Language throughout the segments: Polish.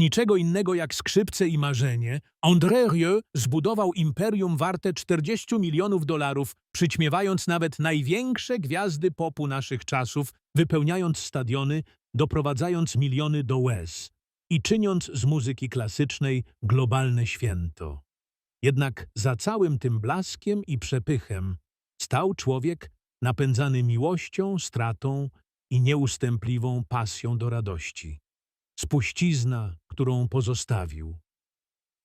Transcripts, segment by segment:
niczego innego jak skrzypce i marzenie, André Rieu zbudował imperium warte 40 milionów dolarów, przyćmiewając nawet największe gwiazdy popu naszych czasów, wypełniając stadiony, doprowadzając miliony do łez i czyniąc z muzyki klasycznej globalne święto. Jednak za całym tym blaskiem i przepychem stał człowiek napędzany miłością, stratą i nieustępliwą pasją do radości. Spuścizna, którą pozostawił.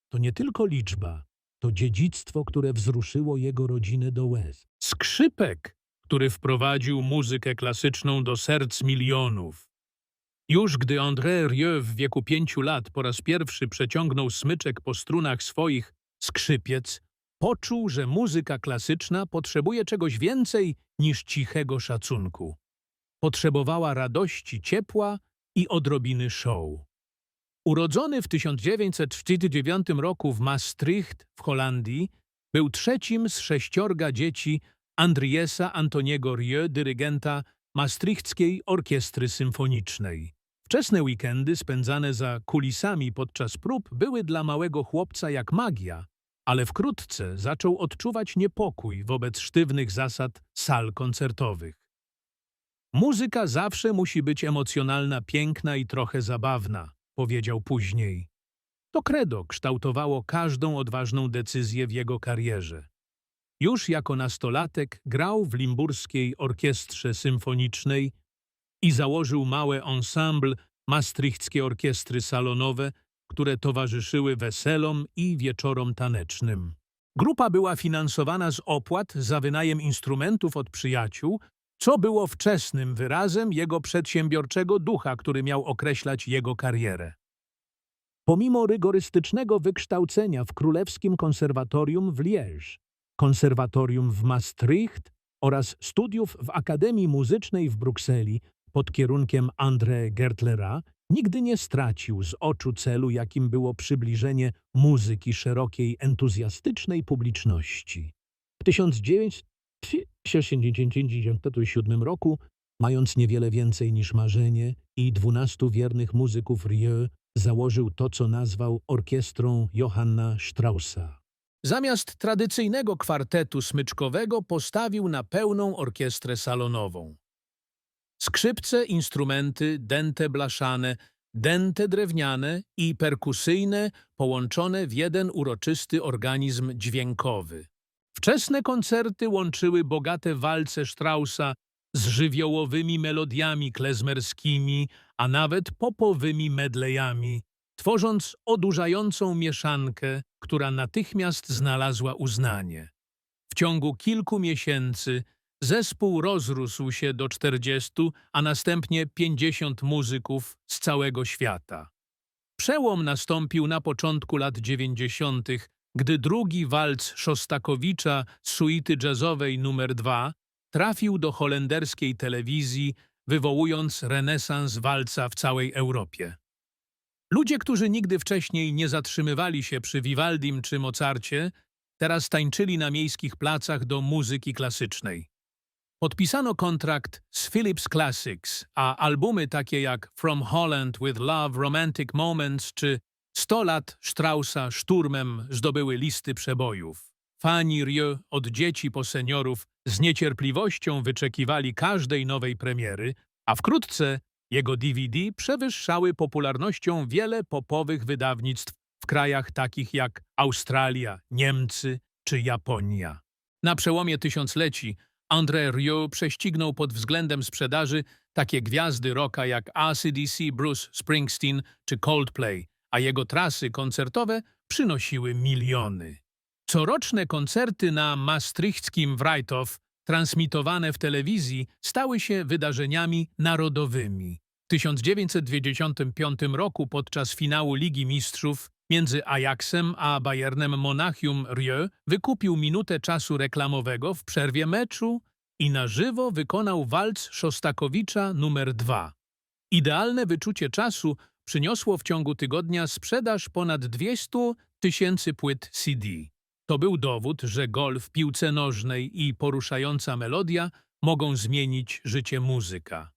To nie tylko liczba, to dziedzictwo, które wzruszyło jego rodzinę do łez. Skrzypek, który wprowadził muzykę klasyczną do serc milionów. Już gdy André Rieu w wieku pięciu lat po raz pierwszy przeciągnął smyczek po strunach swoich skrzypiec, poczuł, że muzyka klasyczna potrzebuje czegoś więcej niż cichego szacunku. Potrzebowała radości, ciepła i odrobiny show. Urodzony w 1939 roku w Maastricht w Holandii, był trzecim z sześciorga dzieci Andriesa Antoniego Rieu, dyrygenta Maastrichtskiej Orkiestry Symfonicznej. Wczesne weekendy spędzane za kulisami podczas prób były dla małego chłopca jak magia, ale wkrótce zaczął odczuwać niepokój wobec sztywnych zasad sal koncertowych. Muzyka zawsze musi być emocjonalna, piękna i trochę zabawna, powiedział później. To credo kształtowało każdą odważną decyzję w jego karierze. Już jako nastolatek grał w Limburskiej Orkiestrze Symfonicznej i założył małe ensemble Maastrichtskie Orkiestry Salonowe, które towarzyszyły weselom i wieczorom tanecznym. Grupa była finansowana z opłat za wynajem instrumentów od przyjaciół, co było wczesnym wyrazem jego przedsiębiorczego ducha, który miał określać jego karierę. Pomimo rygorystycznego wykształcenia w Królewskim Konserwatorium w Liège, Konserwatorium w Maastricht oraz studiów w Akademii Muzycznej w Brukseli pod kierunkiem André Gertlera, nigdy nie stracił z oczu celu, jakim było przybliżenie muzyki szerokiej, entuzjastycznej publiczności. W 1997 roku, mając niewiele więcej niż marzenie i dwunastu wiernych muzyków Rieu, założył to, co nazwał orkiestrą Johanna Straussa. Zamiast tradycyjnego kwartetu smyczkowego postawił na pełną orkiestrę salonową. Skrzypce, instrumenty, dęte blaszane, dęte drewniane i perkusyjne połączone w jeden uroczysty organizm dźwiękowy. Wczesne koncerty łączyły bogate walce Straussa z żywiołowymi melodiami klezmerskimi, a nawet popowymi medleyami, tworząc odurzającą mieszankę, która natychmiast znalazła uznanie. W ciągu kilku miesięcy Zespół rozrósł się do 40, a następnie 50 muzyków z całego świata. Przełom nastąpił na początku lat 90., gdy drugi walc Szostakowicza z suity jazzowej numer 2 trafił do holenderskiej telewizji, wywołując renesans walca w całej Europie. Ludzie, którzy nigdy wcześniej nie zatrzymywali się przy Vivaldim czy Mozarcie, teraz tańczyli na miejskich placach do muzyki klasycznej. Podpisano kontrakt z Philips Classics, a albumy takie jak From Holland with Love, Romantic Moments czy 100 lat Straussa szturmem zdobyły listy przebojów. Fani Rieu od dzieci po seniorów z niecierpliwością wyczekiwali każdej nowej premiery, a wkrótce jego DVD przewyższały popularnością wiele popowych wydawnictw w krajach takich jak Australia, Niemcy czy Japonia. Na przełomie tysiącleci André Rieu prześcignął pod względem sprzedaży takie gwiazdy rocka jak ACDC, Bruce Springsteen czy Coldplay, a jego trasy koncertowe przynosiły miliony. Coroczne koncerty na maastrichtskim Wrajtow, transmitowane w telewizji, stały się wydarzeniami narodowymi. W 1995 roku podczas finału Ligi Mistrzów między Ajaxem a Bayernem Monachium Rieu wykupił minutę czasu reklamowego w przerwie meczu i na żywo wykonał walc Szostakowicza numer 2. Idealne wyczucie czasu przyniosło w ciągu tygodnia sprzedaż ponad 200 tysięcy płyt CD. To był dowód, że gol w piłce nożnej i poruszająca melodia mogą zmienić życie muzyka.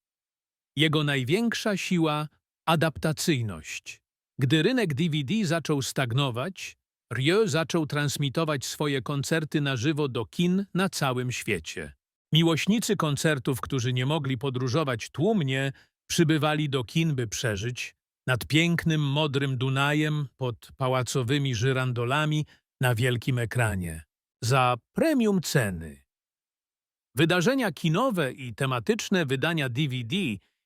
Jego największa siła – adaptacyjność. Gdy rynek DVD zaczął stagnować, Rieu zaczął transmitować swoje koncerty na żywo do kin na całym świecie. Miłośnicy koncertów, którzy nie mogli podróżować tłumnie, przybywali do kin, by przeżyć nad pięknym, modrym Dunajem pod pałacowymi żyrandolami na wielkim ekranie. Za premium ceny. Wydarzenia kinowe i tematyczne wydania DVD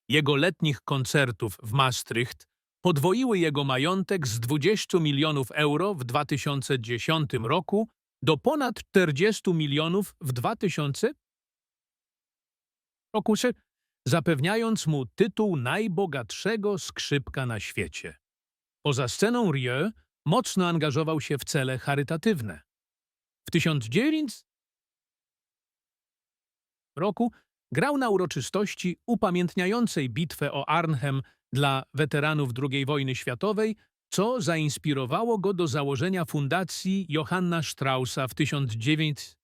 jego letnich koncertów w Maastricht podwoiły jego majątek z 20 milionów euro w 2010 roku do ponad 40 milionów w 2000 roku, zapewniając mu tytuł najbogatszego skrzypka na świecie. Poza sceną Rieu mocno angażował się w cele charytatywne. W 1900 roku grał na uroczystości upamiętniającej bitwę o Arnhem dla weteranów II wojny światowej, co zainspirowało go do założenia fundacji Johanna Straussa w 1900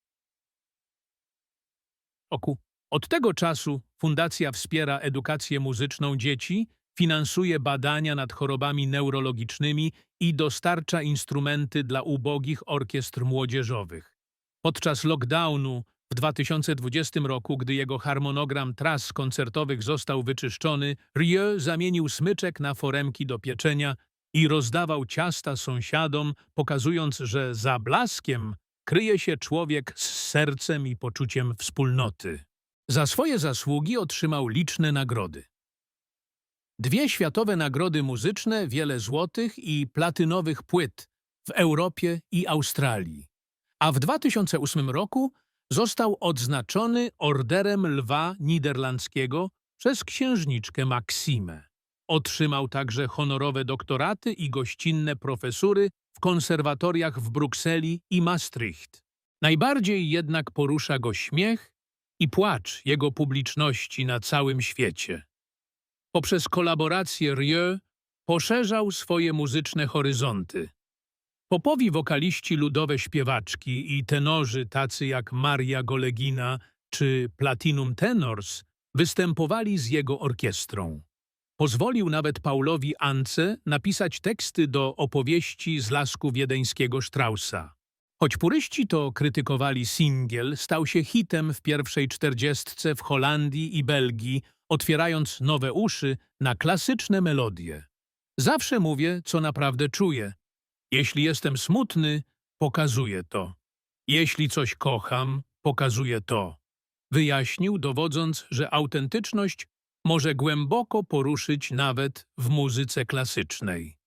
roku. Od tego czasu fundacja wspiera edukację muzyczną dzieci, finansuje badania nad chorobami neurologicznymi i dostarcza instrumenty dla ubogich orkiestr młodzieżowych. Podczas lockdownu w 2020 roku, gdy jego harmonogram tras koncertowych został wyczyszczony, Rieu zamienił smyczek na foremki do pieczenia i rozdawał ciasta sąsiadom, pokazując, że za blaskiem kryje się człowiek z sercem i poczuciem wspólnoty. Za swoje zasługi otrzymał liczne nagrody. Dwie światowe nagrody muzyczne, wiele złotych i platynowych płyt w Europie i Australii. A w 2008 roku został odznaczony Orderem Lwa Niderlandzkiego przez księżniczkę Maksimę. Otrzymał także honorowe doktoraty i gościnne profesury w konserwatoriach w Brukseli i Maastricht. Najbardziej jednak porusza go śmiech i płacz jego publiczności na całym świecie. Poprzez kolaborację Rieu poszerzał swoje muzyczne horyzonty. Popowi wokaliści ludowe śpiewaczki i tenorzy tacy jak Maria Golegina czy Platinum Tenors występowali z jego orkiestrą. Pozwolił nawet Paulowi Ance napisać teksty do opowieści z lasku wiedeńskiego Straussa. Choć puryści to krytykowali singiel, stał się hitem w pierwszej czterdziestce w Holandii i Belgii, otwierając nowe uszy na klasyczne melodie. Zawsze mówię, co naprawdę czuję. Jeśli jestem smutny, pokazuję to. Jeśli coś kocham, pokazuję to. Wyjaśnił, dowodząc, że autentyczność może głęboko poruszyć nawet w muzyce klasycznej.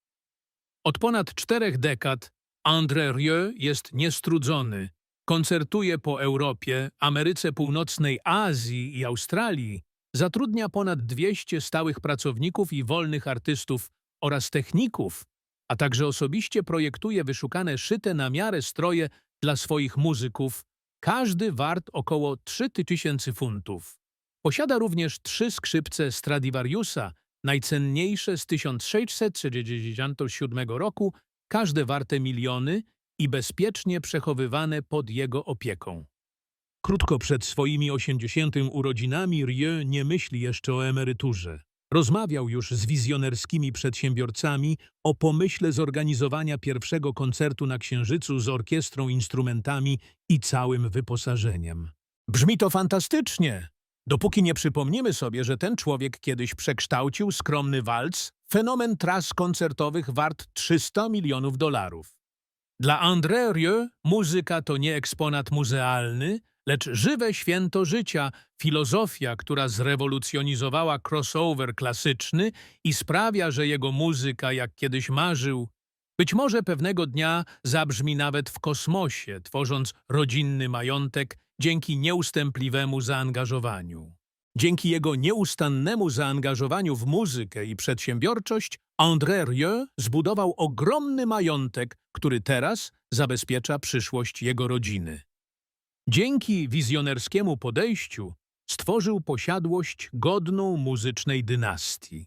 Od ponad czterech dekad André Rieu jest niestrudzony. Koncertuje po Europie, Ameryce Północnej, Azji i Australii. Zatrudnia ponad 200 stałych pracowników i wolnych artystów oraz techników, a także osobiście projektuje wyszukane szyte na miarę stroje dla swoich muzyków, każdy wart około 3000 funtów. Posiada również trzy skrzypce Stradivariusa, najcenniejsze z 1667 roku, każde warte miliony i bezpiecznie przechowywane pod jego opieką. Krótko przed swoimi 80. urodzinami Rieu nie myśli jeszcze o emeryturze. Rozmawiał już z wizjonerskimi przedsiębiorcami o pomyśle zorganizowania pierwszego koncertu na Księżycu z orkiestrą, instrumentami i całym wyposażeniem. Brzmi to fantastycznie! Dopóki nie przypomnimy sobie, że ten człowiek kiedyś przekształcił skromny walc fenomen tras koncertowych wart 300 milionów dolarów. Dla André Rieu muzyka to nie eksponat muzealny, lecz żywe święto życia, filozofia, która zrewolucjonizowała crossover klasyczny i sprawia, że jego muzyka, jak kiedyś marzył, być może pewnego dnia zabrzmi nawet w kosmosie, tworząc rodzinny majątek dzięki nieustępliwemu zaangażowaniu. Dzięki jego nieustannemu zaangażowaniu w muzykę i przedsiębiorczość, André Rieu zbudował ogromny majątek, który teraz zabezpiecza przyszłość jego rodziny. Dzięki wizjonerskiemu podejściu stworzył posiadłość godną muzycznej dynastii.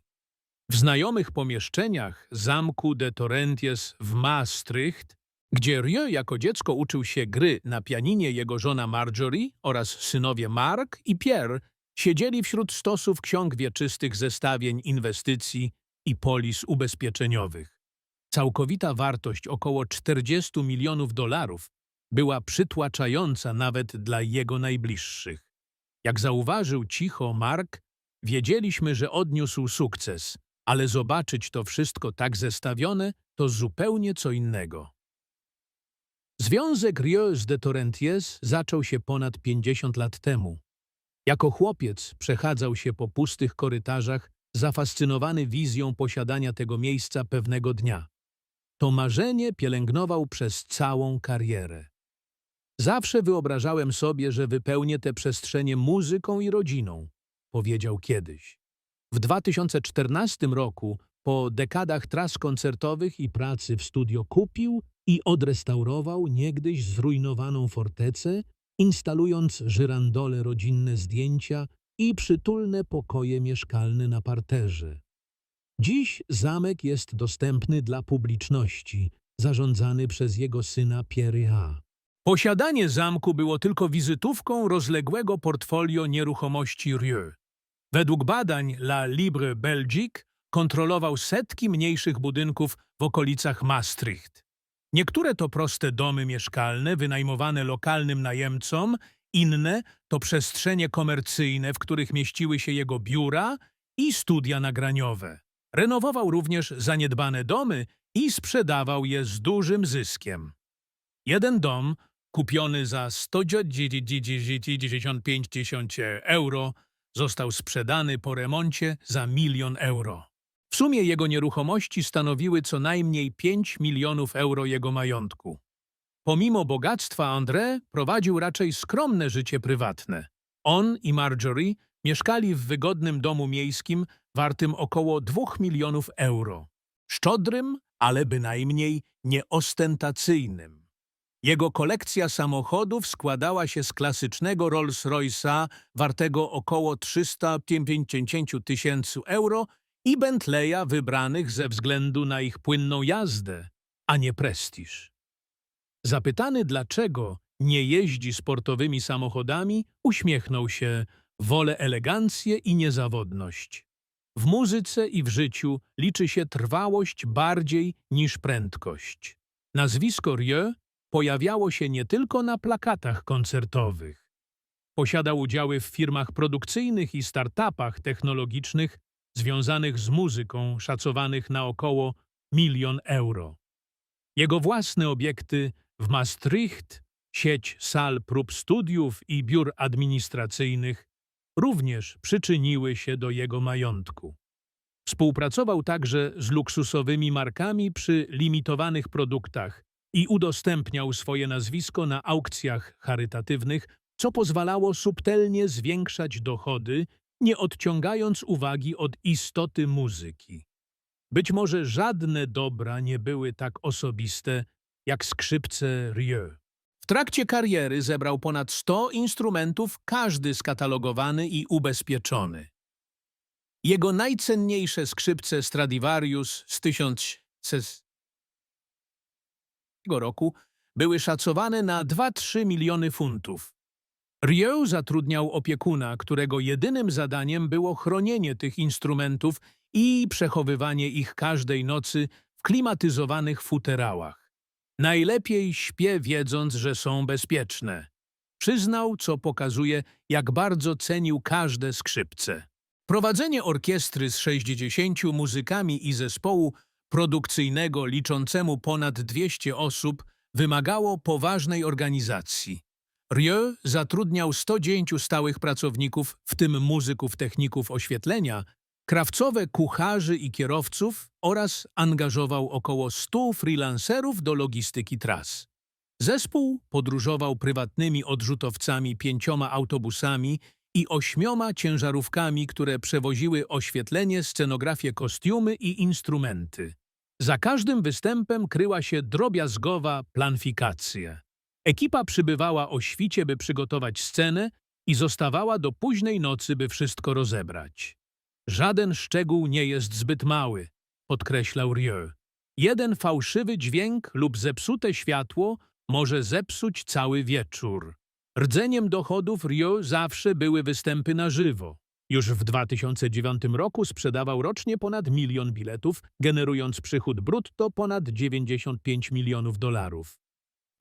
W znajomych pomieszczeniach zamku de Torrentes w Maastricht, gdzie Rieu jako dziecko uczył się gry na pianinie jego żona Marjorie oraz synowie Mark i Pierre, siedzieli wśród stosów ksiąg wieczystych zestawień inwestycji i polis ubezpieczeniowych. Całkowita wartość około 40 milionów dolarów była przytłaczająca nawet dla jego najbliższych. Jak zauważył cicho Mark, wiedzieliśmy, że odniósł sukces, ale zobaczyć to wszystko tak zestawione to zupełnie co innego. Związek Rieux de Torrentiez zaczął się ponad 50 lat temu. Jako chłopiec przechadzał się po pustych korytarzach, zafascynowany wizją posiadania tego miejsca pewnego dnia. To marzenie pielęgnował przez całą karierę. Zawsze wyobrażałem sobie, że wypełnię te przestrzenie muzyką i rodziną, powiedział kiedyś. W 2014 roku, po dekadach tras koncertowych i pracy w studio, kupił i odrestaurował niegdyś zrujnowaną fortecę, instalując żyrandole rodzinne zdjęcia i przytulne pokoje mieszkalne na parterze. Dziś zamek jest dostępny dla publiczności, zarządzany przez jego syna Pierre'a. Posiadanie zamku było tylko wizytówką rozległego portfolio nieruchomości Rieux. Według badań La Libre Belgique kontrolował setki mniejszych budynków w okolicach Maastricht. Niektóre to proste domy mieszkalne wynajmowane lokalnym najemcom, inne to przestrzenie komercyjne, w których mieściły się jego biura i studia nagraniowe. Renowował również zaniedbane domy i sprzedawał je z dużym zyskiem. Jeden dom, kupiony za 195 tysięcy euro, został sprzedany po remoncie za milion euro. W sumie jego nieruchomości stanowiły co najmniej 5 milionów euro jego majątku. Pomimo bogactwa André prowadził raczej skromne życie prywatne. On i Marjorie mieszkali w wygodnym domu miejskim wartym około 2 milionów euro. Szczodrym, ale bynajmniej nieostentacyjnym. Jego kolekcja samochodów składała się z klasycznego Rolls-Royce'a wartego około 350 tysięcy euro i Bentleya wybranych ze względu na ich płynną jazdę, a nie prestiż. Zapytany dlaczego nie jeździ sportowymi samochodami, uśmiechnął się, wolę elegancję i niezawodność. W muzyce i w życiu liczy się trwałość bardziej niż prędkość. Nazwisko Rieu pojawiało się nie tylko na plakatach koncertowych. Posiadał udziały w firmach produkcyjnych i startupach technologicznych związanych z muzyką szacowanych na około milion euro. Jego własne obiekty w Maastricht, sieć sal prób studiów i biur administracyjnych również przyczyniły się do jego majątku. Współpracował także z luksusowymi markami przy limitowanych produktach i udostępniał swoje nazwisko na aukcjach charytatywnych, co pozwalało subtelnie zwiększać dochody, nie odciągając uwagi od istoty muzyki. Być może żadne dobra nie były tak osobiste jak skrzypce Rieu. W trakcie kariery zebrał ponad 100 instrumentów, każdy skatalogowany i ubezpieczony. Jego najcenniejsze skrzypce Stradivarius z 1000 roku były szacowane na 2-3 miliony funtów. Rieu zatrudniał opiekuna, którego jedynym zadaniem było chronienie tych instrumentów i przechowywanie ich każdej nocy w klimatyzowanych futerałach. Najlepiej śpię wiedząc, że są bezpieczne. Przyznał, co pokazuje, jak bardzo cenił każde skrzypce. Prowadzenie orkiestry z 60 muzykami i zespołu produkcyjnego liczącemu ponad 200 osób wymagało poważnej organizacji. Rieu zatrudniał 109 stałych pracowników, w tym muzyków techników oświetlenia, krawcowe kucharzy i kierowców oraz angażował około 100 freelancerów do logistyki tras. Zespół podróżował prywatnymi odrzutowcami pięcioma autobusami i ośmioma ciężarówkami, które przewoziły oświetlenie, scenografię, kostiumy i instrumenty. Za każdym występem kryła się drobiazgowa planfikacja. Ekipa przybywała o świcie, by przygotować scenę i zostawała do późnej nocy, by wszystko rozebrać. Żaden szczegół nie jest zbyt mały, podkreślał Rieu. Jeden fałszywy dźwięk lub zepsute światło może zepsuć cały wieczór. Rdzeniem dochodów Rio zawsze były występy na żywo. Już w 2009 roku sprzedawał rocznie ponad milion biletów, generując przychód brutto ponad 95 milionów dolarów.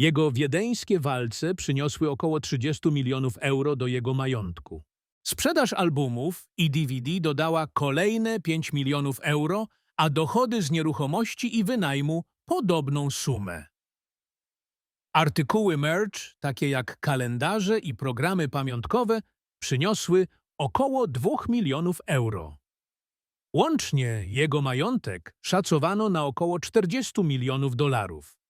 Jego wiedeńskie walce przyniosły około 30 milionów euro do jego majątku. Sprzedaż albumów i DVD dodała kolejne 5 milionów euro, a dochody z nieruchomości i wynajmu podobną sumę. Artykuły merch, takie jak kalendarze i programy pamiątkowe, przyniosły około 2 milionów euro. Łącznie jego majątek szacowano na około 40 milionów dolarów.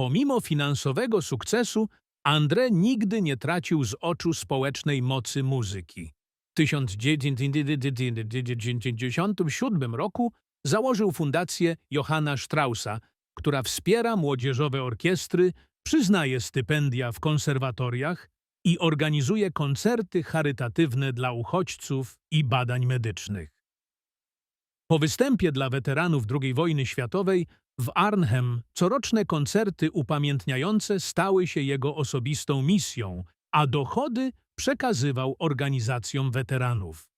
Pomimo finansowego sukcesu, André nigdy nie tracił z oczu społecznej mocy muzyki. W 1997 roku założył fundację Johanna Straussa, która wspiera młodzieżowe orkiestry, przyznaje stypendia w konserwatoriach i organizuje koncerty charytatywne dla uchodźców i badań medycznych. Po występie dla weteranów II wojny światowej w Arnhem coroczne koncerty upamiętniające stały się jego osobistą misją, a dochody przekazywał organizacjom weteranów.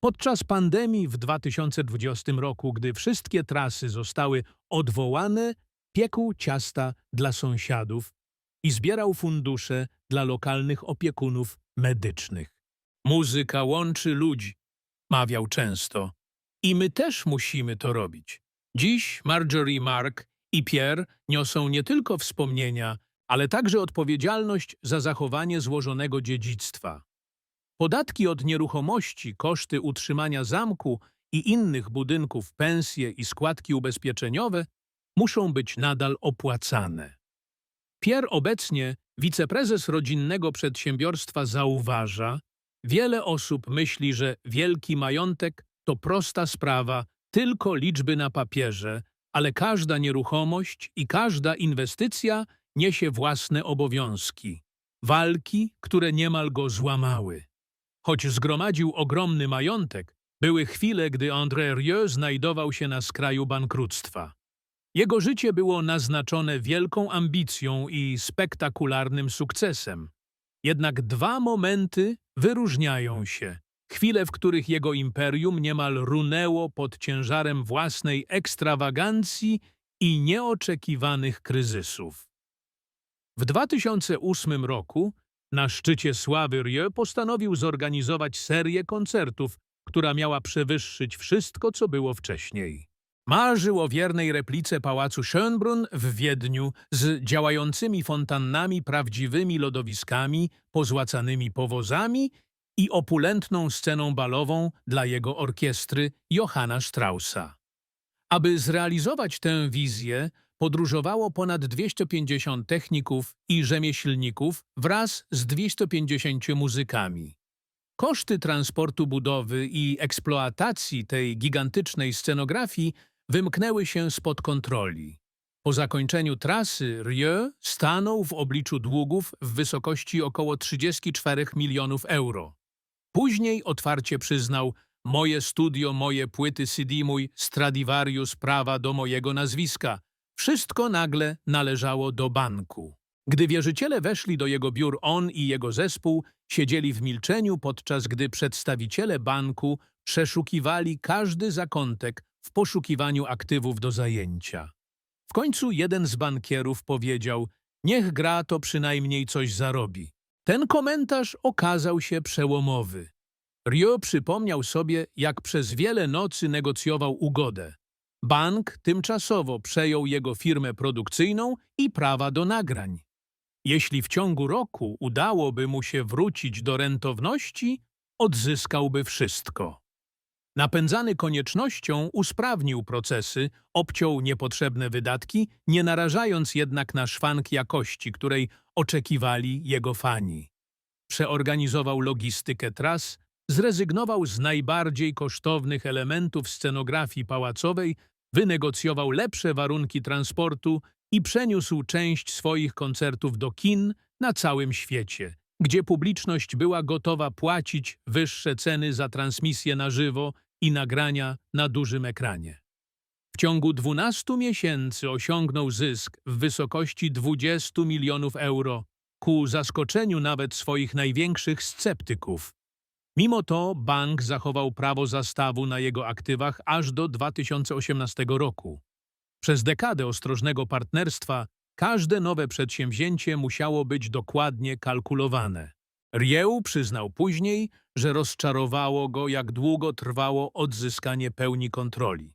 Podczas pandemii w 2020 roku, gdy wszystkie trasy zostały odwołane, piekł ciasta dla sąsiadów i zbierał fundusze dla lokalnych opiekunów medycznych. Muzyka łączy ludzi, mawiał często. I my też musimy to robić. Dziś Marjorie, Mark i Pierre niosą nie tylko wspomnienia, ale także odpowiedzialność za zachowanie złożonego dziedzictwa. Podatki od nieruchomości, koszty utrzymania zamku i innych budynków, pensje i składki ubezpieczeniowe muszą być nadal opłacane. Pierre obecnie, wiceprezes rodzinnego przedsiębiorstwa, zauważa, wiele osób myśli, że wielki majątek to prosta sprawa, tylko liczby na papierze, ale każda nieruchomość i każda inwestycja niesie własne obowiązki. Walki, które niemal go złamały. Choć zgromadził ogromny majątek, były chwile, gdy André Rieu znajdował się na skraju bankructwa. Jego życie było naznaczone wielką ambicją i spektakularnym sukcesem. Jednak dwa momenty wyróżniają się. Chwile, w których jego imperium niemal runęło pod ciężarem własnej ekstrawagancji i nieoczekiwanych kryzysów. W 2008 roku na szczycie sławy Rieu postanowił zorganizować serię koncertów, która miała przewyższyć wszystko, co było wcześniej. Marzył o wiernej replice pałacu Schönbrunn w Wiedniu z działającymi fontannami, prawdziwymi lodowiskami, pozłacanymi powozami i opulentną sceną balową dla jego orkiestry Johanna Straussa. Aby zrealizować tę wizję, podróżowało ponad 250 techników i rzemieślników wraz z 250 muzykami. Koszty transportu budowy i eksploatacji tej gigantycznej scenografii wymknęły się spod kontroli. Po zakończeniu trasy Rieu stanął w obliczu długów w wysokości około 34 milionów euro. Później otwarcie przyznał moje studio, moje płyty CD, mój Stradivarius, prawa do mojego nazwiska. Wszystko nagle należało do banku. Gdy wierzyciele weszli do jego biur, on i jego zespół siedzieli w milczeniu, podczas gdy przedstawiciele banku przeszukiwali każdy zakątek w poszukiwaniu aktywów do zajęcia. W końcu jeden z bankierów powiedział, niech gra to przynajmniej coś zarobi. Ten komentarz okazał się przełomowy. Rio przypomniał sobie, jak przez wiele nocy negocjował ugodę. Bank tymczasowo przejął jego firmę produkcyjną i prawa do nagrań. Jeśli w ciągu roku udałoby mu się wrócić do rentowności, odzyskałby wszystko. Napędzany koniecznością usprawnił procesy, obciął niepotrzebne wydatki, nie narażając jednak na szwank jakości, której oczekiwali jego fani. Przeorganizował logistykę tras, zrezygnował z najbardziej kosztownych elementów scenografii pałacowej, wynegocjował lepsze warunki transportu i przeniósł część swoich koncertów do kin na całym świecie, gdzie publiczność była gotowa płacić wyższe ceny za transmisję na żywo i nagrania na dużym ekranie. W ciągu 12 miesięcy osiągnął zysk w wysokości 20 milionów euro, ku zaskoczeniu nawet swoich największych sceptyków. Mimo to bank zachował prawo zastawu na jego aktywach aż do 2018 roku. Przez dekadę ostrożnego partnerstwa każde nowe przedsięwzięcie musiało być dokładnie kalkulowane. Rieł przyznał później, że rozczarowało go, jak długo trwało odzyskanie pełni kontroli.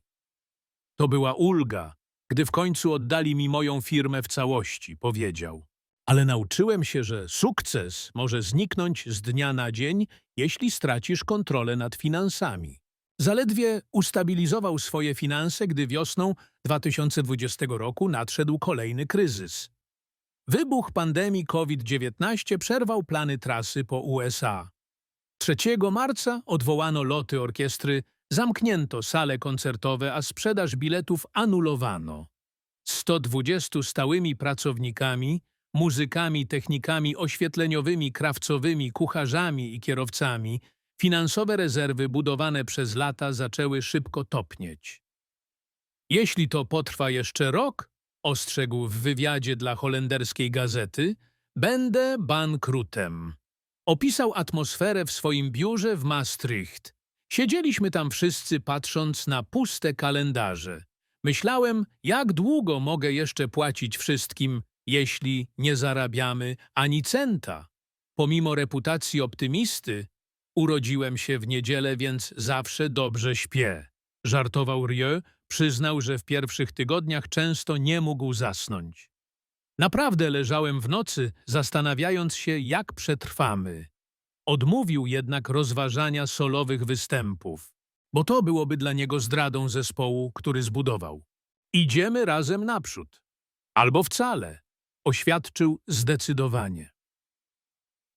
To była ulga, gdy w końcu oddali mi moją firmę w całości, powiedział. Ale nauczyłem się, że sukces może zniknąć z dnia na dzień, jeśli stracisz kontrolę nad finansami. Zaledwie ustabilizował swoje finanse, gdy wiosną 2020 roku nadszedł kolejny kryzys. Wybuch pandemii COVID-19 przerwał plany trasy po USA. 3 marca odwołano loty orkiestry, zamknięto sale koncertowe, a sprzedaż biletów anulowano. 120 stałymi pracownikami, muzykami, technikami oświetleniowymi, krawcowymi, kucharzami i kierowcami, finansowe rezerwy budowane przez lata zaczęły szybko topnieć. Jeśli to potrwa jeszcze rok, ostrzegł w wywiadzie dla holenderskiej gazety, będę bankrutem. Opisał atmosferę w swoim biurze w Maastricht. Siedzieliśmy tam wszyscy patrząc na puste kalendarze. Myślałem, jak długo mogę jeszcze płacić wszystkim, jeśli nie zarabiamy ani centa. Pomimo reputacji optymisty, urodziłem się w niedzielę, więc zawsze dobrze śpię. Żartował Rieu, przyznał, że w pierwszych tygodniach często nie mógł zasnąć. Naprawdę leżałem w nocy, zastanawiając się, jak przetrwamy. Odmówił jednak rozważania solowych występów, bo to byłoby dla niego zdradą zespołu, który zbudował. Idziemy razem naprzód. Albo wcale, oświadczył zdecydowanie.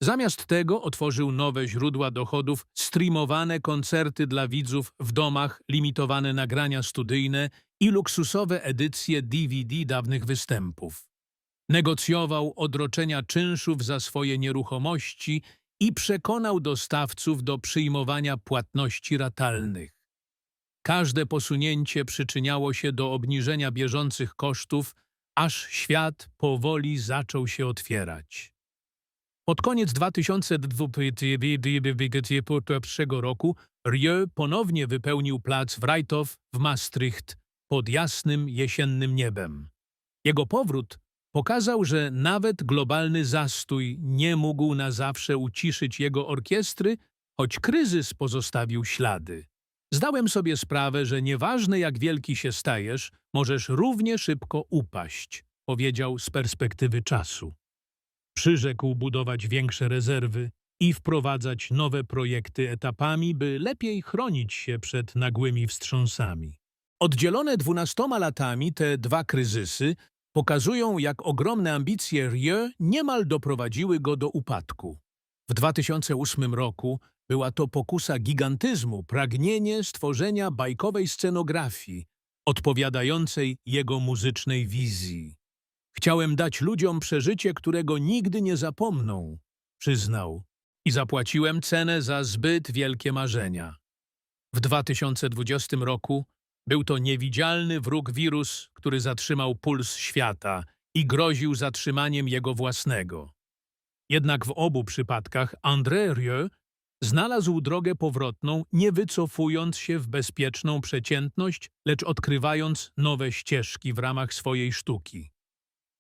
Zamiast tego otworzył nowe źródła dochodów, streamowane koncerty dla widzów w domach, limitowane nagrania studyjne i luksusowe edycje DVD dawnych występów. Negocjował odroczenia czynszów za swoje nieruchomości i przekonał dostawców do przyjmowania płatności ratalnych. Każde posunięcie przyczyniało się do obniżenia bieżących kosztów, aż świat powoli zaczął się otwierać. Pod koniec 2021 roku Rieu ponownie wypełnił plac Wrajtow w Maastricht pod jasnym jesiennym niebem. Jego powrót pokazał, że nawet globalny zastój nie mógł na zawsze uciszyć jego orkiestry, choć kryzys pozostawił ślady. Zdałem sobie sprawę, że nieważne jak wielki się stajesz, możesz równie szybko upaść, powiedział z perspektywy czasu. Przyrzekł budować większe rezerwy i wprowadzać nowe projekty etapami, by lepiej chronić się przed nagłymi wstrząsami. Oddzielone dwunastoma latami te dwa kryzysy pokazują, jak ogromne ambicje Rieu niemal doprowadziły go do upadku. W 2008 roku była to pokusa gigantyzmu, pragnienie stworzenia bajkowej scenografii, odpowiadającej jego muzycznej wizji. Chciałem dać ludziom przeżycie, którego nigdy nie zapomną, przyznał, i zapłaciłem cenę za zbyt wielkie marzenia. W 2020 roku był to niewidzialny wróg wirus, który zatrzymał puls świata i groził zatrzymaniem jego własnego. Jednak w obu przypadkach André Rieu znalazł drogę powrotną, nie wycofując się w bezpieczną przeciętność, lecz odkrywając nowe ścieżki w ramach swojej sztuki.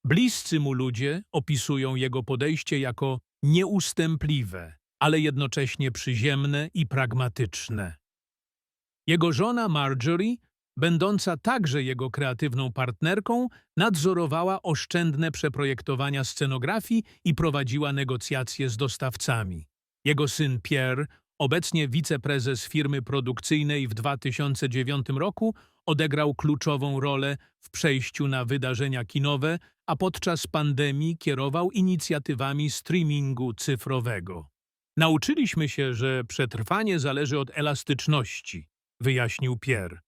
Bliscy mu ludzie opisują jego podejście jako nieustępliwe, ale jednocześnie przyziemne i pragmatyczne. Jego żona Marjorie, będąca także jego kreatywną partnerką, nadzorowała oszczędne przeprojektowania scenografii i prowadziła negocjacje z dostawcami. Jego syn Pierre, obecnie wiceprezes firmy produkcyjnej w 2009 roku, odegrał kluczową rolę w przejściu na wydarzenia kinowe, a podczas pandemii kierował inicjatywami streamingu cyfrowego. Nauczyliśmy się, że przetrwanie zależy od elastyczności, wyjaśnił Pierre.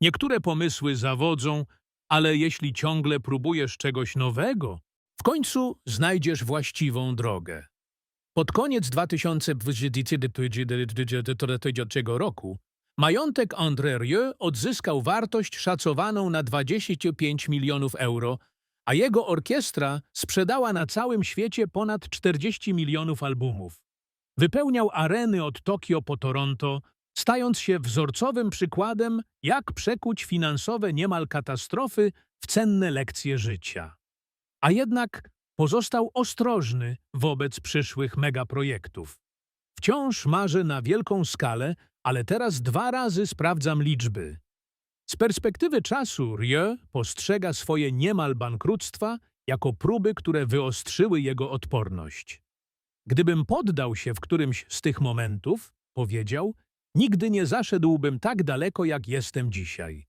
Niektóre pomysły zawodzą, ale jeśli ciągle próbujesz czegoś nowego, w końcu znajdziesz właściwą drogę. Pod koniec 2023 roku majątek André Rieu odzyskał wartość szacowaną na 25 milionów euro, a jego orkiestra sprzedała na całym świecie ponad 40 milionów albumów. Wypełniał areny od Tokio po Toronto, stając się wzorcowym przykładem, jak przekuć finansowe niemal katastrofy w cenne lekcje życia. A jednak pozostał ostrożny wobec przyszłych megaprojektów. Wciąż marzę na wielką skalę, ale teraz dwa razy sprawdzam liczby. Z perspektywy czasu Rieu postrzega swoje niemal bankructwa jako próby, które wyostrzyły jego odporność. Gdybym poddał się w którymś z tych momentów, powiedział, nigdy nie zaszedłbym tak daleko, jak jestem dzisiaj.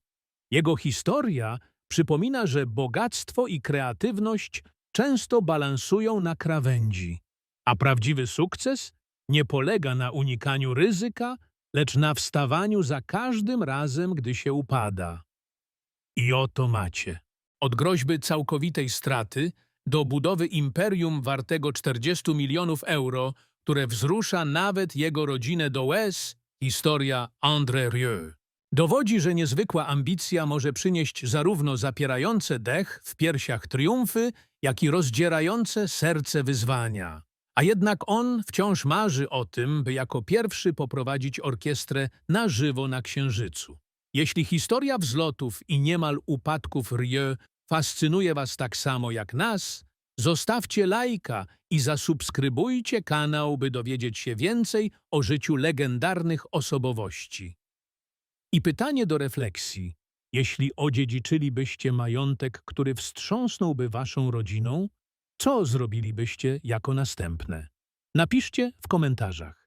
Jego historia przypomina, że bogactwo i kreatywność często balansują na krawędzi, a prawdziwy sukces nie polega na unikaniu ryzyka, lecz na wstawaniu za każdym razem, gdy się upada. I oto macie. Od groźby całkowitej straty do budowy imperium wartego 40 milionów euro, które wzrusza nawet jego rodzinę do łez, historia André Rieu. Dowodzi, że niezwykła ambicja może przynieść zarówno zapierające dech w piersiach triumfy, jak i rozdzierające serce wyzwania. A jednak on wciąż marzy o tym, by jako pierwszy poprowadzić orkiestrę na żywo na Księżycu. Jeśli historia wzlotów i niemal upadków Rieu fascynuje Was tak samo jak nas, zostawcie lajka i zasubskrybujcie kanał, by dowiedzieć się więcej o życiu legendarnych osobowości. I pytanie do refleksji. Jeśli odziedziczylibyście majątek, który wstrząsnąłby Waszą rodziną, co zrobilibyście jako następne? Napiszcie w komentarzach.